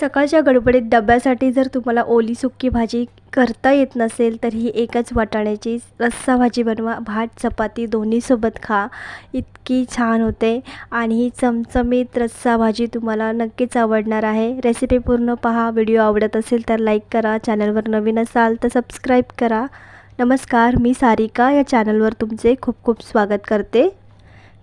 सकाळच्या गडबडीत डब्यासाठी जर तुम्हाला ओली सुक्की भाजी करता येत नसेल तर ही एकच वाटाण्याची रस्सा भाजी बनवा. भात चपाती दोन्हीसोबत खा. इतकी छान होते. आणि ही चमचमीत रस्सा भाजी तुम्हाला नक्कीच आवडणार आहे. रेसिपी पूर्ण पहा. व्हिडिओ आवडत असेल तर लाईक करा. चॅनलवर नवीन असाल तर सबस्क्राईब करा. नमस्कार. मी सारिका. या चॅनलवर तुमचे खूप खूप स्वागत करते.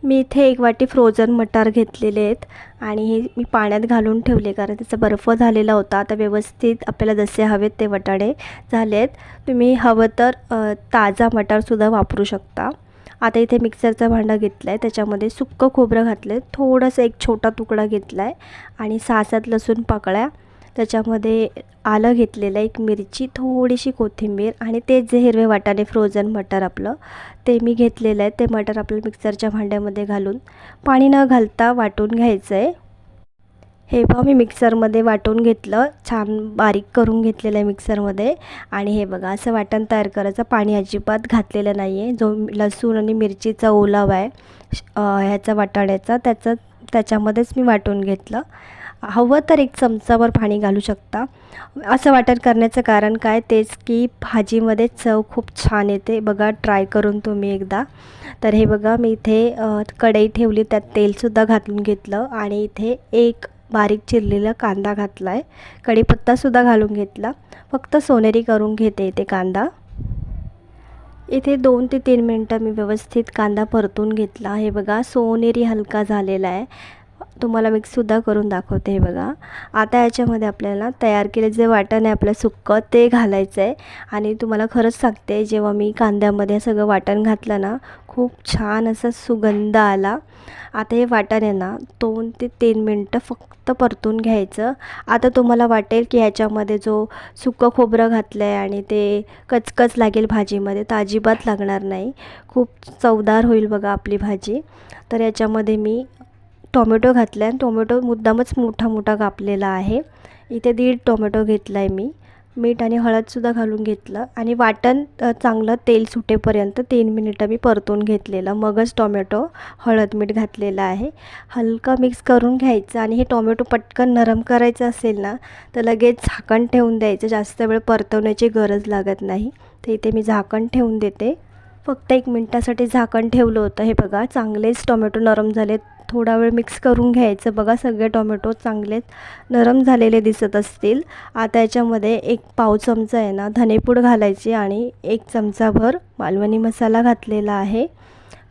मी इथे एक वाटी फ्रोझन मटार घेतलेले आहेत आणि हे मी पाण्यात घालून ठेवले कारण त्याचा बर्फ झालेला होता. आता व्यवस्थित आपल्याला जसे हवेत ते वटाणे झाले आहेत. तुम्ही हवं तर ताजा मटारसुद्धा वापरू शकता. आता इथे मिक्सरचा भांडा घेतला आहे त्याच्यामध्ये सुक्कं खोबरं घातलं आहे थोडंसं एक छोटा तुकडा घेतला आहे आणि सहा सात लसूण पाकळ्या त्याच्यामध्ये आलं घेतलेलं एक मिरची थोडीशी कोथिंबीर आणि ते जे हिरवे वाटाणे फ्रोझन मटर आपलं ते मी घेतलेलं आहे. ते मटर आपल्याला मिक्सरच्या भांड्यामध्ये घालून पाणी न घालता वाटून घ्यायचं आहे. हे बघा मी मिक्सरमध्ये वाटून घेतलं. छान बारीक करून घेतलेलं आहे मिक्सरमध्ये आणि हे बघा असं वाटण तयार करायचं. पाणी अजिबात घातलेलं नाही आहे. जो लसूण आणि मिरचीचा ओलावा आहे ह्याचा वाटाण्याचा त्याचं त्याच्यामध्येच मी वाटून घेतलं. हवं तर एक चमचावर पाणी घालू शकता. असं वाटण करण्याचं कारण काय? तेच की भाजीमध्ये चव खूप छान येते. बघा ट्राय करून तुम्ही एकदा. तर हे बघा मी इथे कढई ठेवली. त्यात तेलसुद्धा घालून घेतलं आणि इथे एक बारीक चिरलेला कांदा घातला आहे कढीपत्तासुद्धा घालून घेतला. फक्त सोनेरी करून घेते इथे कांदा. इथे दोन ते तीन मिनटं मी व्यवस्थित कांदा परतून घेतला. हे बघा सोनेरी हलका झालेला आहे. तुम्हाला मिक्ससुद्धा करून दाखवते हे बघा. आता याच्यामध्ये आपल्याला तयार केले जे वाटण आहे आपलं सुक्कं ते घालायचं आहे आणि तुम्हाला खरंच सांगते जेव्हा मी कांद्यामध्ये सगळं वाटण घातलं ना खूप छान असा सुगंध आला. आता हे वाटण आहे ना दोन ते तीन मिनटं फक्त परतून घ्यायचं. आता तुम्हाला वाटेल की ह्याच्यामध्ये जो सुकं खोबरं घातलं आहे आणि ते कचकच लागेल भाजीमध्ये तर अजिबात लागणार नाही. खूप चवदार होईल बघा आपली भाजी. तर याच्यामध्ये मी टोमॅटो घातला आहे टोमॅटो मुद्दामच मोठा मोठा कापलेला आहे. इथे दीड टोमॅटो घेतला आहे मी. मीठ आणि हळदसुद्धा घालून घेतलं. आणि वाटण चांगलं तेल सुटेपर्यंत तीन मिनिटं मी परतून घेतलेलं. मगच टोमॅटो हळद मीठ घातलेलं आहे. हलकं मिक्स करून घ्यायचं आणि हे टोमॅटो पटकन नरम करायचं असेल ना तर लगेच झाकण ठेवून द्यायचं. जास्त वेळ परतवण्याची गरज लागत नाही. तर इथे मी झाकण ठेवून देते. फक्त एक मिनटासाठी झाकण ठेवलं होतं हे बघा. चांगलेच टोमॅटो नरम झाले थोडा वेळ मिक्स करून घ्यायचं. बघा सगळे टोमॅटो चांगलेच नरम झालेले दिसत असतील. आता याच्यामध्ये एक पाव चमचा आहे ना धनेपूड घालायची आणि एक चमचाभर मालवणी मसाला घातलेला आहे.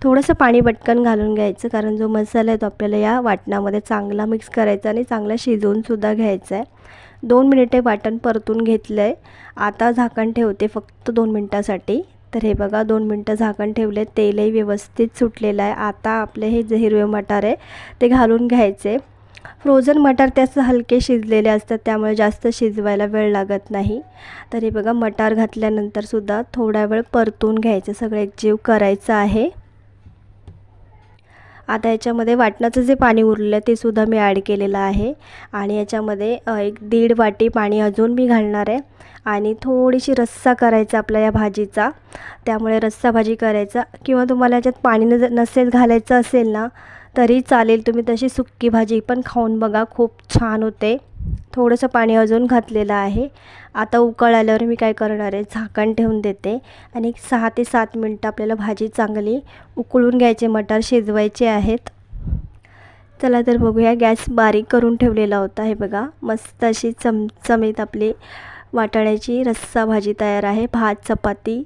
थोडंसं पाणी पटकन घालून घ्यायचं कारण जो मसाला आहे तो आपल्याला या वाटणामध्ये चांगला मिक्स करायचा आणि चांगला शिजवूनसुद्धा घ्यायचा आहे. दोन मिनिटे वाटण परतून घेतलं आहे आता झाकण ठेवते फक्त दोन मिनटासाठी. तर हे बघा दोन मिनटं झाकण ठेवले तेलही व्यवस्थित सुटलेलं आहे. आता आपले हे जे हिरवे मटार आहे ते घालून घ्यायचे. फ्रोझन मटार त्याचं हलके शिजलेले असतात त्यामुळे जास्त शिजवायला वेळ लागत नाही. तर हे बघा मटार घातल्यानंतरसुद्धा थोडा वेळ परतून घ्यायचं सगळं एकजीव करायचं आहे. आता याच्यामध्ये वाटणाचं जे पाणी उरलं आहे ते सुद्धा मी ॲड केलेलं आहे. आणि याच्यामध्ये एक दीड वाटी पाणी अजून मी घालणार आहे. आणि थोडीशी रस्सा करायचा आपल्या या भाजीचा. त्यामुळे रस्सा भाजी करायचा. किंवा तुम्हाला याच्यात पाणी न नसेल घालायचं असेल ना तरी चालेल. तुम्ही तशी सुक्की भाजी पण खाऊन बघा. खूप छान होते. थोडंसं पाणी अजून घातलेलं आहे. आता उकळ आल्यावर मी काय करणार आहे? झाकण ठेवून देते. आणि सहा ते सात मिनटं आपल्याला भाजी चांगली उकळून घ्यायचे मटार शिजवायचे आहेत. चला तर बघूया गॅस बारीक करून ठेवलेला होता. हे बघा मस्त अशी चमचमीत आपली वाटाण्याची रस्सा भाजी तयार आहे. भात चपाती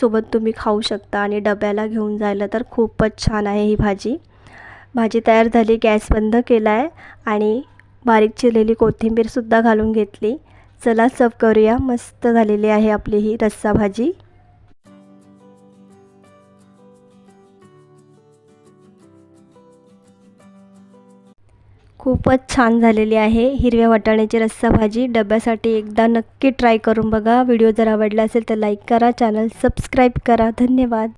सोबत तुम्ही खाऊ शकता आणि डब्याला घेऊन जायला तर खूपच छान आहे ही भाजी. भाजी तयार झाली गॅस बंद केला आहे आणि बारीक चिरलेली कोथिंबीरसुद्धा घालून घेतली. चला सर्व करूया. मस्त झालेली आहे आपली ही रस्सा भाजी. खूपच छान झालेली आहे हिरव्या वाटाण्याची रस्सा भाजी. डब्यासाठी एकदा नक्की ट्राय करून बघा. व्हिडिओ जर आवडला असेल तर लाईक करा चॅनल सबस्क्राईब करा. धन्यवाद.